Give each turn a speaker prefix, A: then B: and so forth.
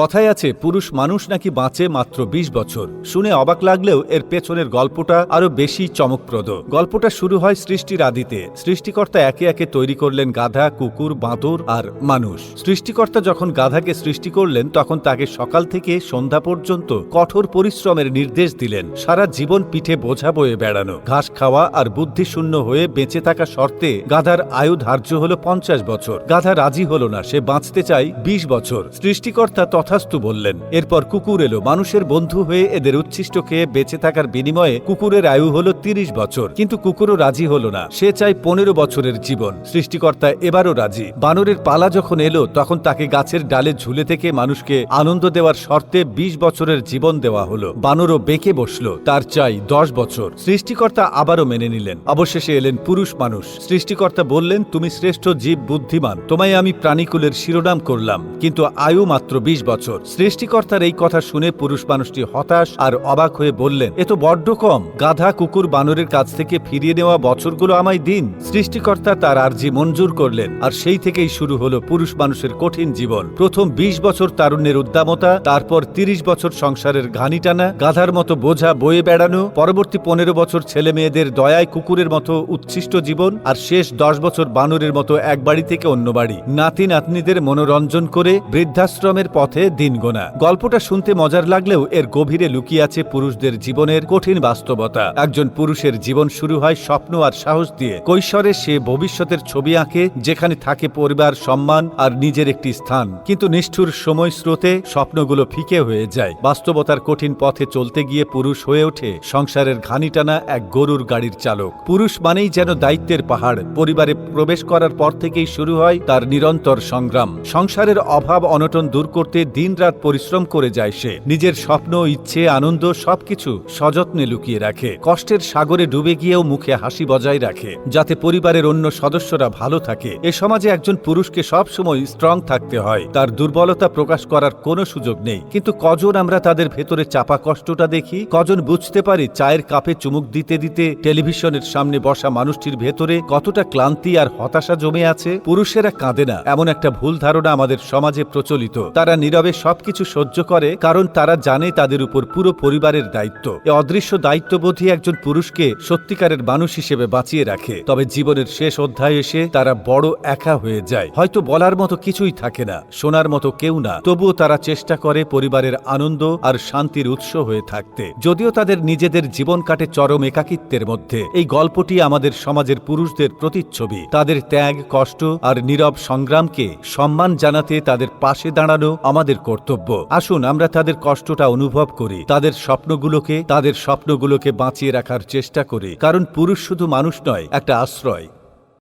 A: কথায় আছে, পুরুষ মানুষ নাকি বাঁচে মাত্র ২০ বছর। শুনে অবাক লাগলেও এর পেছনের গল্পটা আরও বেশি চমকপ্রদ। গল্পটা শুরু হয় সৃষ্টির আদিতে। সৃষ্টিকর্তা একে একে তৈরি করলেন গাধা, কুকুর, বাঁদর আর মানুষ। সৃষ্টিকর্তা যখন গাধাকে সৃষ্টি করলেন, তখন তাকে সকাল থেকে সন্ধ্যা পর্যন্ত কঠোর পরিশ্রমের নির্দেশ দিলেন। সারা জীবন পিঠে বোঝা বয়ে বেড়ানো, ঘাস খাওয়া আর বুদ্ধিশূন্য হয়ে বেঁচে থাকা শর্তে গাধার আয়ু ধার্য হল পঞ্চাশ বছর। গাধা রাজি হল না, সে বাঁচতে চাই ২০ বছর। সৃষ্টিকর্তা তথাস্তু বললেন। এরপর কুকুর এলো। মানুষের বন্ধু হয়ে এদের উচ্ছিষ্ট খেয়ে বেঁচে থাকার বিনিময়ে কুকুরের আয়ু হল ৩০ বছর। কিন্তু কুকুরও রাজি হল না। সে চায় পনেরো বছরের জীবন। সৃষ্টিকর্তা এবারও রাজি। বানরের পালা যখন এলো, তখন তাকে গাছের ডালে ঝুলে থেকে মানুষকে আনন্দ দেওয়ার শর্তে ২০ বছরের জীবন দেওয়া হলো। বানরও বেঁকে বসল। তার চাই দশ বছর। সৃষ্টিকর্তা আবারও মেনে নিলেন। অবশেষে এলেন পুরুষ মানুষ। সৃষ্টিকর্তা বললেন, তুমি শ্রেষ্ঠ জীব বুদ্ধিমান। তোমায় আমি প্রাণীকুলের শিরোনাম করলাম। কিন্তু আয়ু মাত্র ২০ বছর। সৃষ্টিকর্তার এই কথা শুনে পুরুষ মানুষটি হতাশ আর অবাক হয়ে বললেন, এ তো বড্ড কম। গাধা কুকুর বানরের কাছ থেকে ফিরিয়ে নেওয়া বছরগুলো আমায় দিন। সৃষ্টিকর্তা তার আর্জি মঞ্জুর করলেন আর সেই থেকেই শুরু হলো পুরুষ মানুষের কঠিন জীবন। প্রথম ২০ বছর তারুণ্যের উদ্দামতা, তারপর ৩০ বছর সংসারের ঘানি টানা, গাধার মতো বোঝা বয়ে বেড়ানো, পরবর্তী পনেরো বছর ছেলে মেয়েদের দয়ায় কুকুরের মতো উচ্ছিষ্ট জীবন আর শেষ দশ বছর বানরের মতো এক বাড়ি থেকে অন্য বাড়ি। নাতি নাতনিদের মনোরঞ্জন করে বৃদ্ধাশ্রমের পথে দিন গোনা। গল্পটা শুনতে মজার লাগলেও এর গভীরে লুকিয়ে আছে পুরুষদের জীবনের কঠিন বাস্তবতা। একজন পুরুষের জীবন শুরু হয় স্বপ্ন আর সাহস দিয়ে। কৈশোরে সে ভবিষ্যতের ছবি আঁকে, যেখানে থাকে পরিবার, সম্মান আর নিজের একটি স্থান। কিন্তু নিষ্ঠুর সময় স্রোতে স্বপ্নগুলো ফিকে হয়ে যায়। বাস্তবতার কঠিন পথে চলতে গিয়ে পুরুষ হয়ে ওঠে সংসারের ঘানি টানা এক গরুর গাড়ির চালক। পুরুষ মানেই যেন দায়িত্বের পাহাড়। পরিবারে প্রবেশ করার পর থেকেই শুরু হয় তার নিরন্তর সংগ্রাম। সংসারের অভাব অনটন দূর করতে দিনরাত পরিশ্রম করে যায় সে। নিজের স্বপ্ন, ইচ্ছে, আনন্দ সবকিছু সযত্নে লুকিয়ে রাখে। কষ্টের সাগরে ডুবে গিয়েও মুখে হাসি বজায় রাখে, যাতে পরিবারের অন্য সদস্যরা ভালো থাকে। এ সমাজে একজন পুরুষকে সব সময় স্ট্রং থাকতে হয়। তার দুর্বলতা প্রকাশ করার কোনো সুযোগ নেই। কিন্তু কজন আমরা তাদের ভেতরে চাপা কষ্টটা দেখি? কজন বুঝতে পারি চায়ের কাপে চুমুক দিতে দিতে টেলিভিশনের সামনে বসা মানুষটির ভেতরে কতটা ক্লান্তি আর হতাশা জমে আছে? পুরুষেরা কাঁদে না। এমন একটা ভুল ধারণা আমাদের সমাজে প্রচলিত। তারা নীরবে সবকিছু সহ্য করে, কারণ তারা জানে তাদের উপর পুরো পরিবারের দায়িত্ব। এ অদৃশ্য দায়িত্ববোধই একজন পুরুষকে সত্যিকারের মানুষ হিসেবে বাঁচিয়ে রাখে। তবে জীবনের শেষ অধ্যায় এসে তারা বড় একা হয়ে যায়। হয়তো বলার মতো কিছুই থাকে না, শোনার মতো কেউ না। তবুও তারা চেষ্টা করে পরিবারের আনন্দ আর শান্তির উৎস হয়ে থাকতে। যদিও তাদের নিজেদের জীবন কাটে চরম একাকিত্বের মধ্যে। এই গল্পটি আমাদের সমাজের পুরুষদের প্রতিচ্ছবি। তাদের ত্যাগ, কষ্ট আর নীরব সংগ্রামকে সম্মান জানাতে তাদের পাশে দাঁড়ানো আমাদের কর্তব্য। আসুন, আমরা তাদের কষ্টটা অনুভব করি। তাদের স্বপ্নগুলোকে তাদের স্বপ্নগুলোকে বাঁচিয়ে রাখার চেষ্টা করি। কারণ পুরুষ শুধু মানুষ নয়, একটা আশ্রয়।